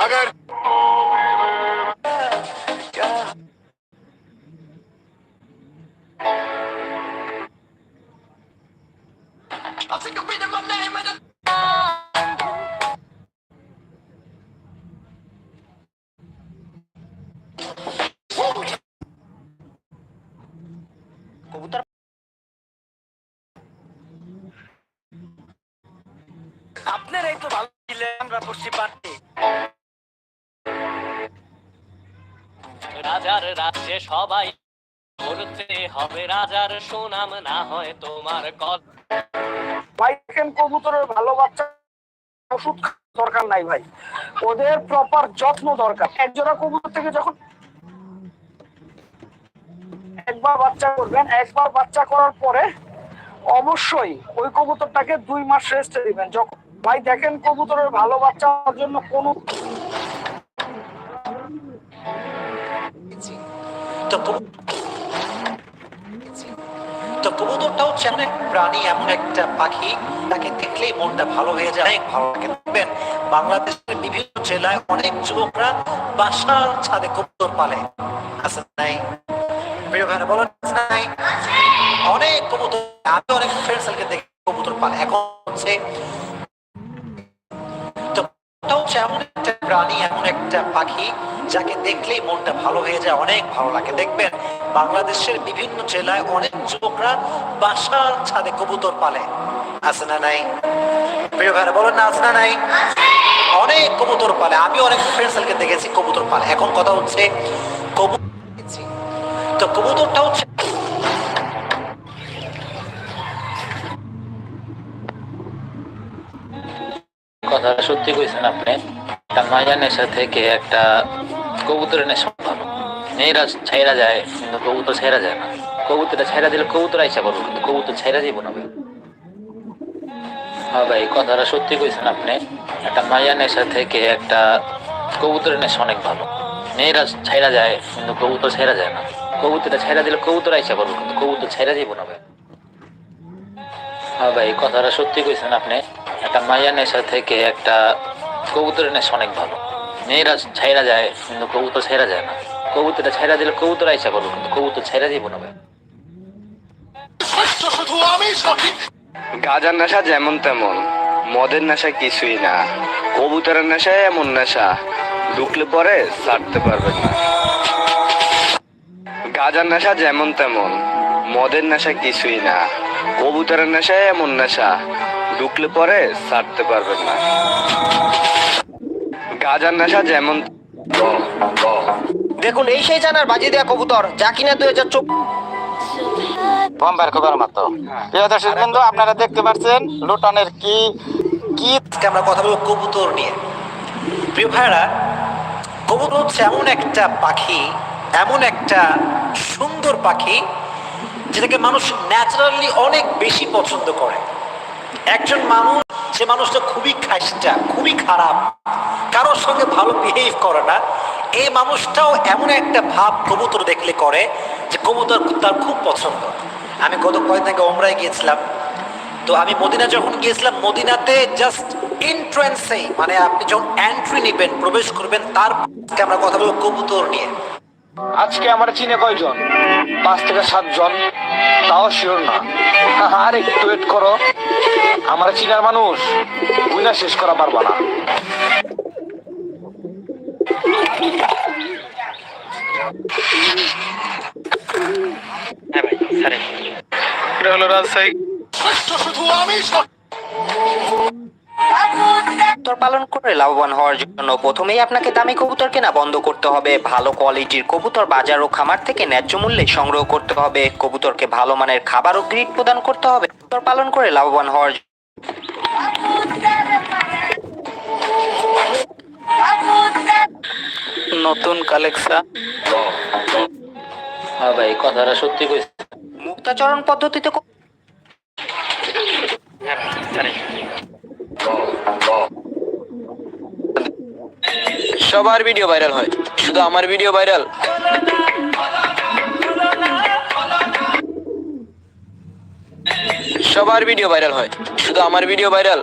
अगर I'm sick of reading my name in the কবুতর আপনারাই তো ভালো ছিলেন আমরা পড়ছি পারতে রাজার রাজ্যে সবাই করতে হবে, রাজার সুনাম না হয় তোমার কল দেখেন কবুতরের ভালো বাচ্চা ওষুধ দরকার নাই ভাই। ওদের প্রপার যত্ন দরকার। একজোড়া কবুতর থেকে যখন একবার বাচ্চা করবেন, একবার বাচ্চা করার পরে অবশ্যই ওই কবুতরটাকে দুই মাস রেস্টে দিবেন। যখন ভাই, দেখেন কবুতরের ভালো বাচ্চা জন্য কোনো তো কবু- কবুতরটা হচ্ছে এমন প্রাণী, এমন একটা পাখি। তাকে দেখলেই মনটা ভালো হয়ে যায়, অনেক ভালো লাগে। দেখবেন, বাংলাদেশের বিভিন্ন জেলায় অনেক যুবকরা বাসার ছাদে কবুতর পালে। আছে নাই? প্রিয় ভাইরা, বলেন অনেক কবুতর। আমি অনেক একটা পাখি যাকে দেখলেই মনটা ভালো হয়ে যায়, অনেক ভালো লাগে। দেখবেন, বাংলাদেশের বিভিন্ন জেলায় অনেক যুবকরা বাসার ছাদে কবুতর পালে। আছে না নাই? প্রিয় বলেন না, আছে না নাই? অনেক কবুতর পালে। আমি অনেক দেখেছি কবুতর পালে। এখন কথা হচ্ছে কবুতর তো কবুতরটা হচ্ছে কথাটা সত্যি কইছেন আপনি? একটা মায়া নেশা থেকে একটা কবুতরের নেশা ভালো মেয়েরা ছাইরা যায়, কিন্তু কবুতর ছাইরা যায় না। কবুতরটা ছাইরা দিলে কবুতর আইসা করব কিন্তু কবুতর ছাইরা যাইব না হ্যাঁ ভাই, কথাটা সত্যি কইছেন আপনি। একটা মায়া নেশা থেকে একটা কবুতরের নেশা অনেক ভালো। মেয়েরা ছাইরা যায়, কিন্তু কবুতর ছাইরা যায় না। কবুতরটা ছাইরা দিলে কবুতর আইসা করব কিন্তু কবুতর ছাইরা যাইব না ভাই হ্যাঁ ভাই, কথাটা সত্যি কইছেন আপনি। একটা মায়া নেশা থেকে একটা কবুতরের নেশা অনেক ভালো। মেয়েরা ছাইরা যায়, কিন্তু কবুতর ছাইরা যায় না। কবুতরটা ছাইরা দিলে কবুতর আইসা করব কিন্তু কবুতর ছাইরা যাইব না গাজার নেশা যেমন তেমন, মদের নেশা কিছুই না। কবুতরের নেশা এমন নেশা, ঢুকলে পরে ছাড়তে পারবেন না। গাজার নেশা যেমন তেমন, মদের নেশা কিছুই না। কবুতরের নেশা এমন নেশা, ঢুকলে পরে ছাড়তে পারবেন না। গাজার নেশা যেমন দেখুন এই সেই জানার বাজি দেয়া কবুতর যা কিনা দুই হাজার বোম্বার খবর মতো। প্রিয় দর্শক বন্ধু আপনারা দেখতে পাচ্ছেন লুটনের কি কি আমরা কথা বলব কবুতর নিয়ে। প্রিয় ভাইরা কবুতর হচ্ছে এমন একটা পাখি এমন একটা সুন্দর পাখি যেটাকে মানুষ ন্যাচারালি অনেক বেশি পছন্দ করে। একজন মানুষ যে মানুষটা খুবই খাইস্টা খুবই খারাপ। কারোর সঙ্গে ভালো বিহেভ করে না। এই মানুষটাও এমন একটা ভাব কবুতর দেখলে করে যে কবুতর তার খুব পছন্দ। আমি গত কয়েকদিন আগে ওমরায় গিয়েছিলাম। তো আমি মদিনা যখন গিয়েছিলাম, মদিনাতে জাস্ট এন্ট্রান্সেই মানে আপনি যখন এন্ট্রি নেবেন, প্রবেশ করবেন, তার আমরা কথা বলব কবুতর নিয়ে। আজকে আমার চিনে কয়জন? পাঁচ থেকে সাতজন, তাও শিওর না। আর, একটু ওয়েট করো। আমার চিনার মানুষ বুঝনা শেষ করা পারবা না। এটা হলো রাজশাহী। শুধু আমি সঠিক কবুতর পালন করে লাভবান হওয়ার জন্য প্রথমেই আপনাকে দামি কবুতর কেনা বন্ধ করতে হবে। ভালো কোয়ালিটির কবুতর বাজার ও খামার থেকে ন্যায্য মূল্যে সংগ্রহ করতে হবে। কবুতরকে ভালো মানের খাবার ও গ্রিড প্রদান করতে হবে। কবুতর পালন করে লাভবান হওয়ার নতুন কালেকশন। হ্যাঁ ভাই কথাটা সত্যি কইছেন মুক্তাচরণ পদ্ধতিতে সবার ভিডিও ভাইরাল হয়। শুধু আমার ভিডিও ভাইরাল সবার ভিডিও ভাইরাল হয়। শুধু আমার ভিডিও ভাইরাল